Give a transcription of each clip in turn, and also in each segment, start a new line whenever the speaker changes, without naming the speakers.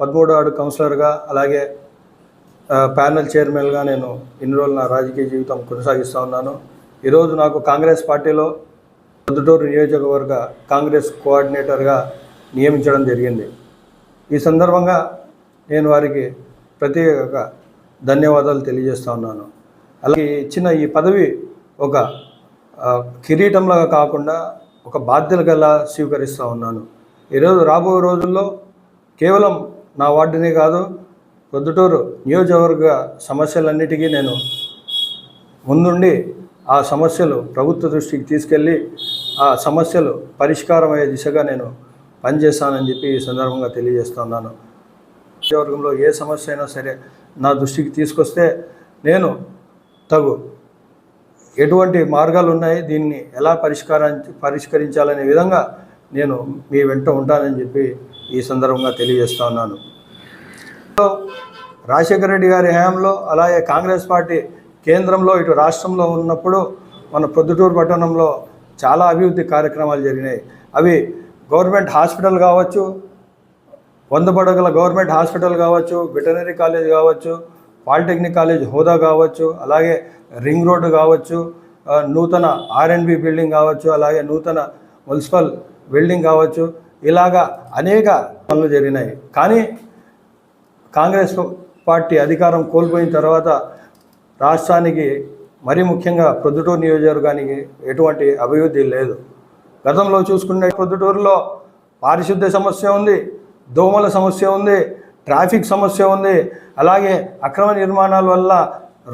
పదమూడో ఆడు కౌన్సిలర్గా అలాగే ప్యానల్ ప్యానెల్ చైర్మన్గా నేను ఇన్ని రోజులు నా రాజకీయ జీవితం కొనసాగిస్తూ ఉన్నాను. ఈరోజు నాకు కాంగ్రెస్ పార్టీలో పొద్దుటూరు నియోజకవర్గ కాంగ్రెస్ కోఆర్డినేటర్గా నియమించడం జరిగింది. ఈ సందర్భంగా నేను వారికి ప్రత్యేక ధన్యవాదాలు తెలియజేస్తూ ఉన్నాను. అలాగే ఇచ్చిన ఈ పదవి ఒక కిరీటంలాగా కాకుండా ఒక బాధ్యతగా స్వీకరిస్తూ ఉన్నాను. ఈరోజు రాబోయే రోజుల్లో కేవలం నా వార్డునే కాదు ప్రొద్దుటూరు నియోజకవర్గ సమస్యలన్నిటికీ నేను ముందుండి ఆ సమస్యలు ప్రభుత్వ దృష్టికి తీసుకెళ్ళి ఆ సమస్యలు పరిష్కారం అయ్యే దిశగా నేను పనిచేస్తానని చెప్పి ఈ సందర్భంగా తెలియజేస్తున్నాను. నియోజకవర్గంలో ఏ సమస్య అయినా సరే నా దృష్టికి తీసుకొస్తే నేను తగు ఎటువంటి మార్గాలు ఉన్నాయి దీన్ని ఎలా పరిష్కారం పరిష్కరించాలనే విధంగా నేను మీ వెంట ఉంటానని చెప్పి ఈ సందర్భంగా తెలియజేస్తా ఉన్నాను. సో, రాజశేఖర రెడ్డి గారి హయాంలో అలాగే కాంగ్రెస్ పార్టీ కేంద్రంలో ఇటు రాష్ట్రంలో ఉన్నప్పుడు మన పొద్దుటూరు పట్టణంలో చాలా అభివృద్ధి కార్యక్రమాలు జరిగినాయి. అవి గవర్నమెంట్ హాస్పిటల్ కావచ్చు వంద పడగల గవర్నమెంట్ హాస్పిటల్ కావచ్చు వెటనరీ కాలేజ్ కావచ్చు పాలిటెక్నిక్ కాలేజ్ హోదా కావచ్చు అలాగే రింగ్ రోడ్డు కావచ్చు నూతన ఆర్ఎండ్బి బిల్డింగ్ కావచ్చు అలాగే నూతన మున్సిపల్ బిల్డింగ్ కావచ్చు ఇలాగా అనేక పనులు జరిగినాయి. కానీ కాంగ్రెస్ పార్టీ అధికారం కోల్పోయిన తర్వాత రాష్ట్రానికి మరీ ముఖ్యంగా ప్రొద్దుటూరు నియోజకవర్గానికి ఎటువంటి అభివృద్ధి లేదు. గతంలో చూసుకునే ప్రొద్దుటూరులో పారిశుద్ధ్య సమస్య ఉంది దోమల సమస్య ఉంది ట్రాఫిక్ సమస్య ఉంది. అలాగే అక్రమ నిర్మాణాల వల్ల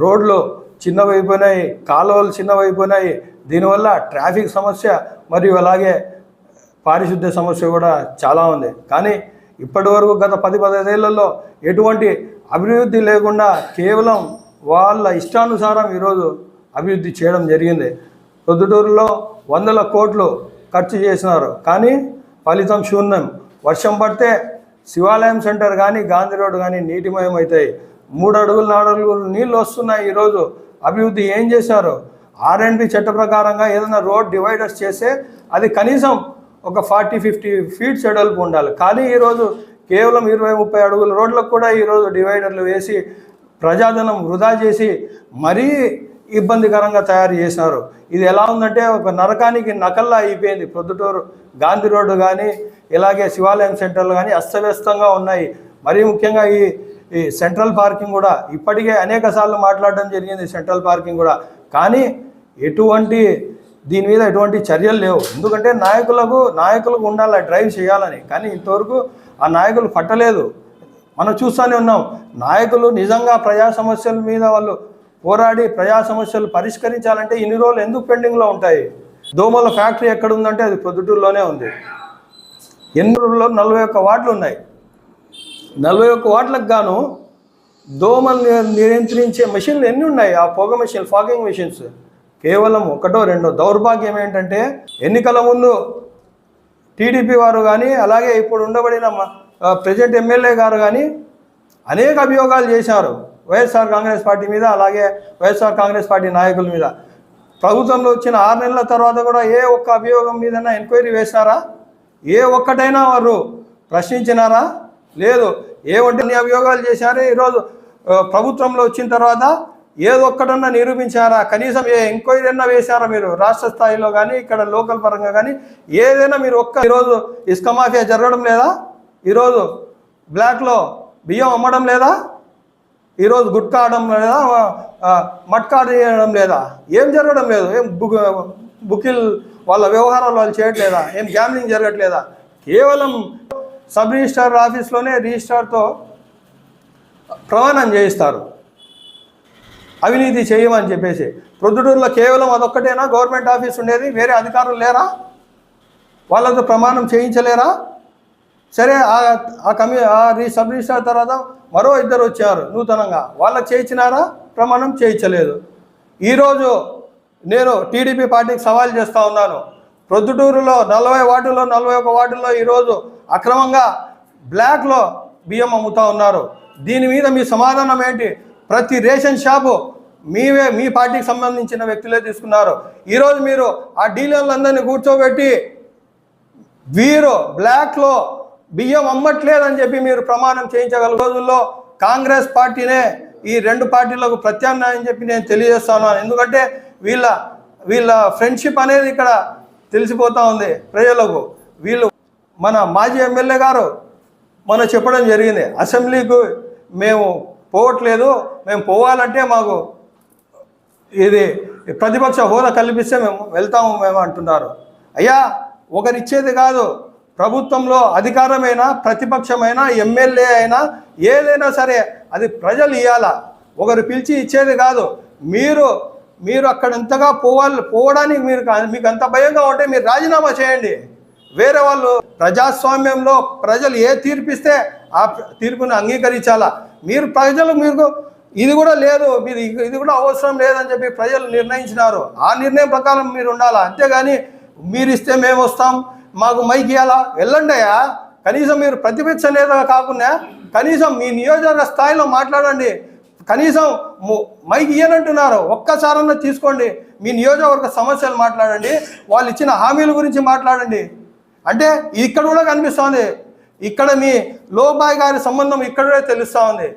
రోడ్లు చిన్నవైపోయినాయి కాలువలు చిన్నవైపోయినాయి. దీనివల్ల ట్రాఫిక్ సమస్య మరియు అలాగే పారిశుద్ధ్య సమస్య కూడా చాలా ఉంది. కానీ ఇప్పటి వరకు గత పది పదిహేళ్ళలో ఎటువంటి అభివృద్ధి లేకుండా కేవలం వాళ్ళ ఇష్టానుసారం ఈరోజు అభివృద్ధి చేయడం జరిగింది. ప్రొద్దుటూరులో వందల కోట్లు ఖర్చు చేసినారు. కానీ ఫలితం శూన్యం. వర్షం పడితే శివాలయం సెంటర్ కానీ గాంధీ రోడ్డు కానీ నీటిమయం అవుతాయి మూడు అడుగులు నాలుగు అడుగులు నీళ్ళు వస్తున్నాయి ఈరోజు. అభివృద్ధి ఏం చేశారు? ఆర్ అండ్ బి చట్ట ప్రకారంగా ఏదైనా రోడ్ డివైడర్స్ చేస్తే అది కనీసం ఒక ఫార్టీ ఫిఫ్టీ ఫీట్ ఎడల్పు ఉండాలి. కానీ ఈరోజు కేవలం ఇరవై ముప్పై అడుగుల రోడ్లకు కూడా ఈరోజు డివైడర్లు వేసి ప్రజాధనం వృధా చేసి మరీ ఇబ్బందికరంగా తయారు చేసినారు. ఇది ఎలా ఉందంటే ఒక నరకానికి నకల్లా అయిపోయింది. ప్రొద్దుటూరు గాంధీ రోడ్డు కానీ ఇలాగే శివాలయం సెంటర్లు కానీ అస్తవ్యస్తంగా ఉన్నాయి. మరీ ముఖ్యంగా ఈ ఈ సెంట్రల్ పార్కింగ్ కూడా ఇప్పటికే అనేక సార్లు మాట్లాడడం జరిగింది సెంట్రల్ పార్కింగ్ కూడా. కానీ ఎటువంటి దీని మీద ఎటువంటి చర్యలు లేవు. ఎందుకంటే నాయకులకు నాయకులకు ఉండాలి డ్రైవ్ చేయాలని. కానీ ఇంతవరకు ఆ నాయకులు పట్టలేదు. మనం చూస్తూనే ఉన్నాం. నాయకులు నిజంగా ప్రజా సమస్యల మీద వాళ్ళు పోరాడి ప్రజా సమస్యలు పరిష్కరించాలంటే ఇన్ని రోజులు ఎందుకు పెండింగ్లో ఉంటాయి? దోమల ఫ్యాక్టరీ ఎక్కడ ఉందంటే అది పొద్దుటూరులోనే ఉంది. ఎన్నూరులో నలభై ఒక్క వార్డులు ఉన్నాయి. నలభై ఒక్క వాట్లకు గాను దోమలు నియంత్రించే మెషిన్లు ఎన్ని ఉన్నాయి? ఆ పొగ మెషిన్ ఫాగింగ్ మెషిన్స్. కేవలం ఒకటో రెండో దౌర్భాగ్యం ఏంటంటే ఎన్నికల ముందు టీడీపీ వారు కానీ అలాగే ఇప్పుడు ఉండబడిన ప్రజెంట్ ఎమ్మెల్యే గారు కానీ అనేక అభియోగాలు చేశారు. వైఎస్ఆర్ కాంగ్రెస్ పార్టీ మీద అలాగే వైఎస్ఆర్ కాంగ్రెస్ పార్టీ నాయకుల మీద. ప్రభుత్వంలో వచ్చిన ఆరు నెలల తర్వాత కూడా ఏ ఒక్క అభియోగం మీదైనా ఎంక్వైరీ వేశారా? ఏ ఒక్కటైనా వారు ప్రశ్నించినారా? లేదు. ఏ ఒంటి అభియోగాలు చేశారు? ఈరోజు ప్రభుత్వంలో వచ్చిన తర్వాత ఏదో నిరూపించారా? కనీసం ఏ ఎంక్వైరీ అన్నా వేశారా మీరు? రాష్ట్ర స్థాయిలో కానీ ఇక్కడ లోకల్ పరంగా కానీ ఏదైనా మీరు ఒక్క ఈరోజు ఇసుక మాఫియా జరగడం లేదా? ఈరోజు బ్లాక్లో బియ్యం అమ్మడం లేదా? ఈరోజు గుట్కా ఆడడం లేదా? మట్కా చేయడం లేదా? ఏం జరగడం లేదు. ఏం బుక్ బుకిల్ వాళ్ళ వ్యవహారాలు వాళ్ళు చేయట్లేదా? ఏం గ్యామ్లింగ్ జరగట్లేదా? కేవలం సబ్ రిజిస్ట్రార్ ఆఫీస్లోనే రిజిస్ట్రార్తో ప్రమాణం చేయిస్తారు. అవినీతి చేయమని చెప్పేసి. ప్రొద్దుటూరులో కేవలం అదొక్కటేనా? గవర్నమెంట్ ఆఫీస్ ఉండేది? వేరే అధికారులు లేరా? వాళ్ళతో ప్రమాణం చేయించలేరా? సరే ఆ- ఆ కమి ఆ రీ సబ్ రిజిస్టార్ తర్వాత మరో ఇద్దరు వచ్చారు నూతనంగా. వాళ్ళకి చేయించినారా? ప్రమాణం చేయించలేదు. ఈరోజు నేను టీడీపీ పార్టీకి సవాల్ చేస్తూ ఉన్నాను. ప్రొద్దుటూరులో నలభై వార్డుల్లో నలభై ఒక వార్డుల్లో ఈరోజు అక్రమంగా బ్లాక్లో బియ్యం అమ్ముతా ఉన్నారు. దీని మీద మీ సమాధానం ఏంటి? ప్రతి రేషన్ షాపు మీవే మీ పార్టీకి సంబంధించిన వ్యక్తులే తీసుకున్నారు. ఈరోజు మీరు ఆ డీలర్లందరినీ కూర్చోబెట్టి వీరు బ్లాక్లో బియ్యం అమ్మట్లేదని చెప్పి మీరు ప్రమాణం చేయించగల రోజుల్లో కాంగ్రెస్ పార్టీనే ఈ రెండు పార్టీలకు ప్రత్యామ్నాయం చెప్పి నేను తెలియజేస్తాను ఎందుకంటే వీళ్ళ వీళ్ళ ఫ్రెండ్షిప్ అనేది ఇక్కడ తెలిసిపోతూ ఉంది ప్రజలకు. వీళ్ళు మన మాజీ ఎమ్మెల్యే గారు మనం చెప్పడం జరిగింది. అసెంబ్లీకి మేము పోవట్లేదు. మేము పోవాలంటే మాకు ఇది ప్రతిపక్ష హోదా కల్పిస్తే మేము వెళ్తాము మేము అంటున్నారు. అయ్యా ఒకరిచ్చేది కాదు. ప్రభుత్వంలో అధికారమైన ప్రతిపక్షమైన ఎమ్మెల్యే అయినా ఏదైనా సరే అది ప్రజలు ఇవ్వాలా ఒకరు పిలిచి ఇచ్చేది కాదు. మీరు మీరు అక్కడ ఇంతగా పోవాలి పోవడానికి మీరు మీకు అంత భయంగా ఉంటే మీరు రాజీనామా చేయండి. వేరే వాళ్ళు ప్రజాస్వామ్యంలో ప్రజలు ఏ తీర్పిస్తే ఆ తీర్పును అంగీకరించాలా? మీరు ప్రజలు మీకు ఇది కూడా లేదు మీరు ఇది కూడా అవసరం లేదని చెప్పి ప్రజలు నిర్ణయించినారు. ఆ నిర్ణయం ప్రకారం మీరు ఉండాలా? అంతేగాని మీరు ఇస్తే మేము వస్తాం మాకు మైక్ ఇవ్వాలా వెళ్ళండి అయ్యా. కనీసం మీరు ప్రతిపక్ష నేత కాకుండా కనీసం మీ నియోజకవర్గ స్థాయిలో మాట్లాడండి. కనీసం మైక్ ఇయ్యనంటున్నారు. ఒక్కసారన్నా తీసుకోండి. మీ నియోజకవర్గ సమస్యలు మాట్లాడండి. వాళ్ళు ఇచ్చిన హామీల గురించి మాట్లాడండి. అంటే ఇక్కడ కూడా కనిపిస్తోంది. ఇక్కడ మీ లోబాయ్ గారి సంబంధం ఇక్కడ కూడా తెలుస్తూ ఉంది.